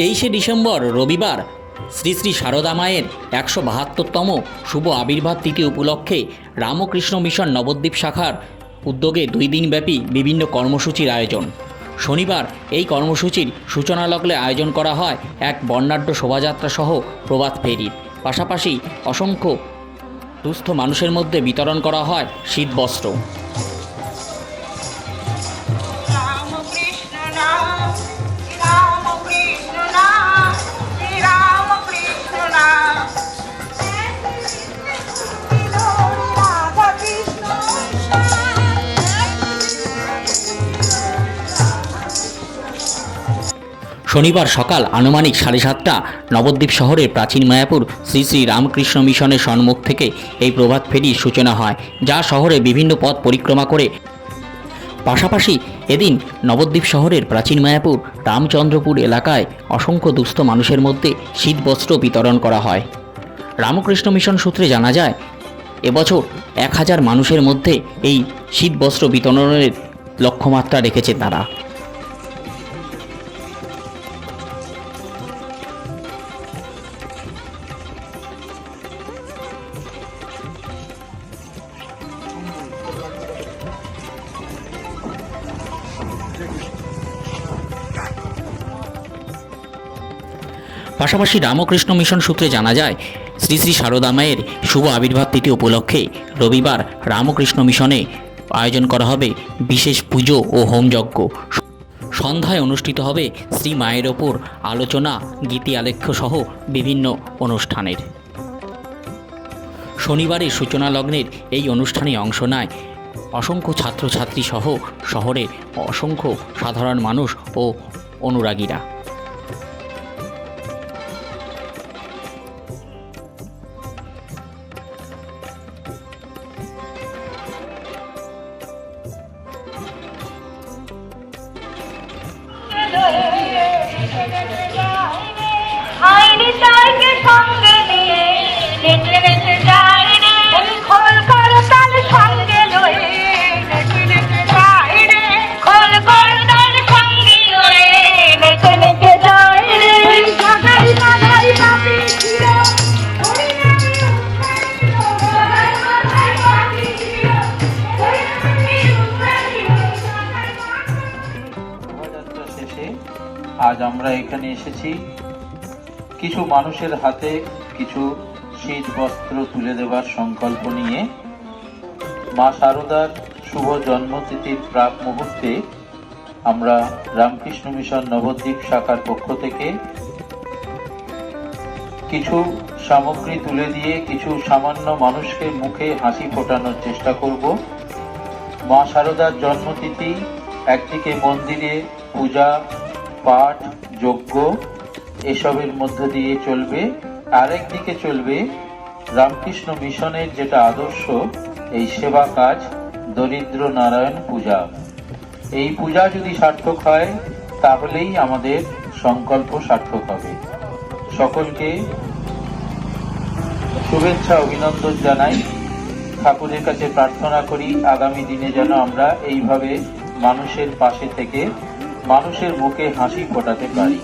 তেইশে ডিসেম্বর, রবিবার। শ্রী শ্রী সারদা মায়ের একশো বাহাত্তরতম শুভ আবির্ভাব তিথি উপলক্ষে রামকৃষ্ণ মিশন নবদ্বীপ শাখার উদ্যোগে দুই দিনব্যাপী বিভিন্ন কর্মসূচির আয়োজন। শনিবার এই কর্মসূচির সূচনা লগ্নে আয়োজন করা হয় এক বর্ণাঢ্য শোভাযাত্রা সহ প্রবাদ ফেরির পাশাপাশি অসংখ্য দুস্থ মানুষের মধ্যে বিতরণ করা হয় শীতবস্ত্র। শনিবার সকাল আনুমানিক সাড়ে সাতটা, নবদ্বীপ শহরের প্রাচীন মায়াপুর শ্রী শ্রী রামকৃষ্ণ মিশনের সম্মুখ থেকে এই প্রভাত ফেরির সূচনা হয়, যা শহরে বিভিন্ন পথ পরিক্রমা করে। পাশাপাশি এদিন নবদ্বীপ শহরের প্রাচীন মায়াপুর, রামচন্দ্রপুর এলাকায় অসংখ্য দুস্থ মানুষের মধ্যে শীতবস্ত্র বিতরণ করা হয়। রামকৃষ্ণ মিশন সূত্রে জানা যায়, এবছর এক হাজার মানুষের মধ্যে এই শীতবস্ত্র বিতরণের লক্ষ্যমাত্রা রেখেছে তারা। পাশাপাশি রামকৃষ্ণ মিশন সূত্রে জানা যায়, শ্রী শ্রী সারদা মায়ের শুভ আবির্ভাব তিথি উপলক্ষে রবিবার রামকৃষ্ণ মিশনে আয়োজন করা হবে বিশেষ পুজো ও হোমযজ্ঞ সন্ধ্যায় অনুষ্ঠিত হবে শ্রী মায়ের ওপর আলোচনা, গীতি, আলেখ্য সহ বিভিন্ন অনুষ্ঠানের। শনিবারের সূচনা লগ্নের এই অনুষ্ঠানে অংশ নেয় অসংখ্য ছাত্রছাত্রী সহ শহরে অসংখ্য সাধারণ মানুষ ও অনুরাগীরা। すいません。আজ আমরা এখানে এসেছি। কিছু মানুষের হাতে কিছু শীত বস্ত্র তুলে দেওয়ার সংকল্প নিয়ে। মা শারদার শুভ জন্মতিথির প্রাক মুহূর্তে আমরা রামকৃষ্ণ মিশন নবদ্বীপ শাখার পক্ষ থেকে কিছু সামগ্রী তুলে দিয়ে কিছু সামান্য মানুষকে মুখে হাসি ফোটানোর চেষ্টা করব। মা শারদার জন্মতিথি একদিকে মন্দিরে পূজা পাঠ, যজ্ঞ, এসবের মধ্য দিয়ে চলবে। আরেকদিকে চলবে রামকৃষ্ণ মিশনের যেটা আদর্শ, এই সেবা কাজ, দরিদ্র নারায়ণ পূজা। এই পূজা যদি সার্থক হয়, তাহলেই আমাদের সংকল্প সার্থক হবে। সকলকে শুভেচ্ছা, অভিনন্দন জানাই। ঠাকুরের কাছে প্রার্থনা করি, আগামী দিনে যেন আমরা এইভাবে মানুষের পাশে থেকে মানুষের মুখে হাসি ফোটাতে পারি।